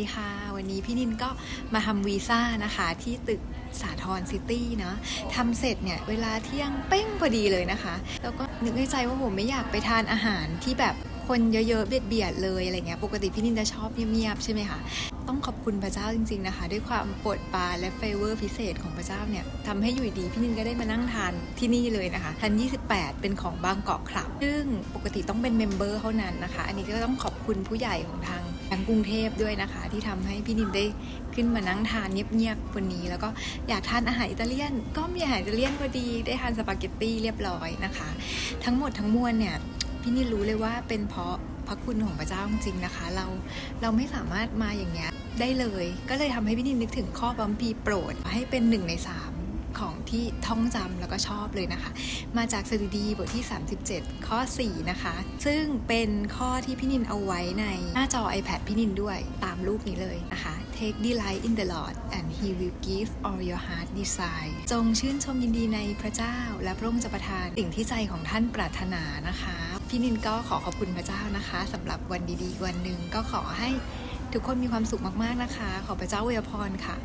ดีค่ะ วันนี้พี่นินก็มาทำวีซ่านะคะที่ตึกสาทรซิตี้เนาะทำเสร็จเนี่ย เวลาเที่ยงเป้งพอดีเลยนะคะ แล้วก็นึกในใจว่าผมไม่อยากไปทานอาหารที่แบบคนเยอะๆเบียดเบียดเลยอะไรเงี้ย ปกติพี่นินจะชอบเงียบๆใช่ไหมคะ ต้องขอบคุณพระเจ้าจริง ๆนะคะ ด้วยความโปรดปรานและเฟเวอร์พิเศษของพระเจ้าเนี่ยทำให้อยู่ดีพี่นินก็ได้มานั่งทานที่นี่เลยนะคะทัน 28 เป็นของบางกอกคลับ ซึ่งปกติต้องเป็นเมมเบอร์เท่านั้นนะคะ อันนี้ก็ต้องขอบคุณผู้ใหญ่ของทางทางกรุงเทพด้วยนะคะ ที่ทำให้พี่นินได้ขึ้นมานั่งทานเงียบๆวันนี้ แล้วก็อยากทานอาหารอิตาเลียน ก็มีอาหารอิตาเลียนพอดีได้ทานสปาเกตตี้เรียบร้อยนะคะ ทั้งหมดทั้งมวลเนี่ยพี่นินรู้เลยว่าเป็นเพราะพระคุณของพระเจ้าจริงๆนะคะ เราเราไม่สามารถมาอย่างเงี้ย ได้เลย ก็เลยทำให้พี่นินนึกถึงข้อบัมพีโปรด ให้เป็นหนึ่งในสามของที่ท่องจำแล้วก็ชอบเลยนะคะ มาจากสดุดีบทที่ 37 ข้อ 4 นะคะ ซึ่งเป็นข้อที่พี่นินเอาไว้ในหน้าจอ iPad พี่นินด้วยตามรูปนี้เลยนะคะ Take delight in the Lord and He will give all your heart desire จงชื่นชมยินดีในพระเจ้า และพระองค์จะประทานสิ่งที่ใจของท่านปรารถนานะคะ พี่นินก็ขอขอบคุณพระเจ้านะคะสำหรับวันดีๆ วันหนึ่งก็ขอให้ ทุกคนมีความสุขมากๆนะคะ ขอพระเจ้าอวยพรค่ะ